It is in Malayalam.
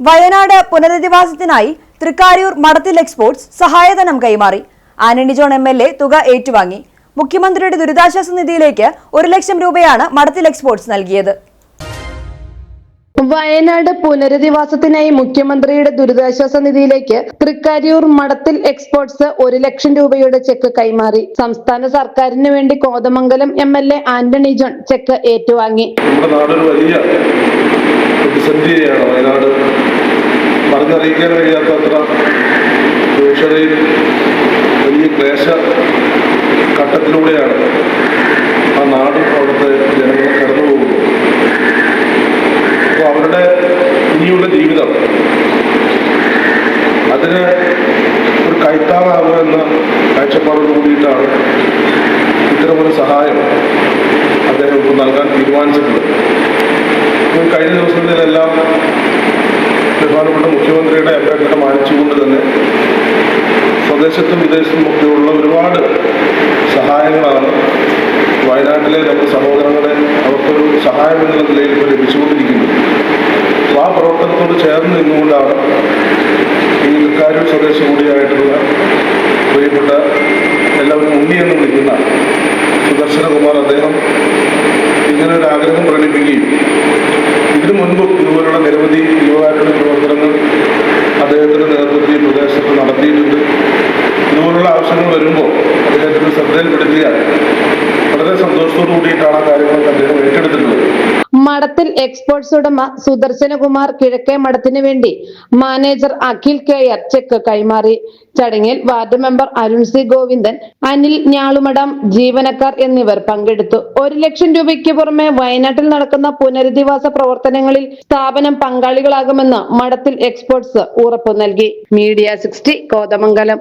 വയനാട് പുനരധിവാസത്തിനായി തൃക്കാര്യൂർ മടത്തിൽ എക്സ്പോർട്സ് സഹായധനം കൈമാറി. Antony John M L A തുക ഏറ്റുവാങ്ങി. മുഖ്യമന്ത്രിയുടെ ദുരിതാശ്വാസ നിധിയിലേക്ക് ഒരു ലക്ഷം രൂപയാണ് മടത്തിൽ എക്സ്പോർട്സ് നൽകിയത്. വയനാട് പുനരധിവാസത്തിനായി മുഖ്യമന്ത്രിയുടെ ദുരിതാശ്വാസ നിധിയിലേക്ക് തൃക്കാര്യൂർ മടത്തിൽ എക്സ്പോർട്സ് ഒരു ലക്ഷം രൂപയുടെ ചെക്ക് കൈമാറി. സംസ്ഥാന സർക്കാരിന് വേണ്ടി Kothamangalam M L A Antony John cheque ഏറ്റുവാങ്ങി നമ്മുടെ നാടൊരു വലിയ പ്രതിസന്ധിയാണ് വയനാട് പറഞ്ഞറിയിക്കാൻ കഴിയാത്തത്ര ദൂഷതയും വലിയ ക്ലേശ ഘട്ടത്തിലൂടെയാണ് ആ നാടും അവിടുത്തെ ജനങ്ങൾ കടന്നുപോകുന്നത് അപ്പോൾ അവരുടെ ഇനിയുള്ള ജീവിതം അതിന് ഒരു കൈത്താങ്ങാകുക എന്ന കാഴ്ചപ്പാടോട് കൂടിയിട്ടാണ് ഇത്തരമൊരു സഹായം അദ്ദേഹം നൽകാൻ തീരുമാനിച്ചിട്ടുള്ളത്. കഴിഞ്ഞ ദിവസങ്ങളിലെല്ലാം മുഖ്യമന്ത്രിയുടെ അഭ്യർത്ഥന മാനിച്ചുകൊണ്ട് തന്നെ. സ്വദേശത്തും വിദേശത്തും ഒക്കെയുള്ള ഒരുപാട് സഹായങ്ങളാണ്. വയനാട്ടിലെ നമ്മുടെ സഹോദരങ്ങളെ അവർക്കൊരു സഹായം എന്നുള്ള നിലയിൽ ഇപ്പോൾ ലഭിച്ചുകൊണ്ടിരിക്കുന്നത് അപ്പോൾ ആ പ്രവർത്തനത്തോട് ചേർന്ന് നിന്നുകൊണ്ടാണ് ഈ തൃക്കാരൂർ സ്വദേശി കൂടിയായിട്ടുള്ള പ്രിയപ്പെട്ട എല്ലാവരും ഉണ്ണി എന്ന് വിളിക്കുന്ന സുദർശനകുമാർ അദ്ദേഹം ഇങ്ങനെ ഒരു ആഗ്രഹം പ്രകടിപ്പിക്കുകയും ആവശ്യങ്ങൾ വരുമ്പോൾ അദ്ദേഹത്തിന് ശ്രദ്ധയിൽപ്പെടുത്തിയാൽ വളരെ സന്തോഷത്തോടു കൂടിയിട്ടാണ് ആ കാര്യങ്ങളൊക്കെ അദ്ദേഹം ഏറ്റെടുത്തിട്ടുള്ളത്. മഠത്തിൽ എക്സ്പോർട്സ് ഉടമ സുദർശനകുമാർ കിഴക്കേ മഠത്തിന് വേണ്ടി manager Akhil K R cheque കൈമാറി. ചടങ്ങിൽ ward member Arun C Govindan Anil Njalumadam ജീവനക്കാർ എന്നിവർ പങ്കെടുത്തു. ഒരു ലക്ഷം രൂപയ്ക്ക് പുറമെ വയനാട്ടിൽ നടക്കുന്ന പുനരധിവാസ പ്രവർത്തനങ്ങളിൽ സ്ഥാപനം പങ്കാളികളാകുമെന്ന് മഠത്തിൽ എക്സ്പോർട്സ് ഉറപ്പു നൽകി. Media sixty Kothamangalam.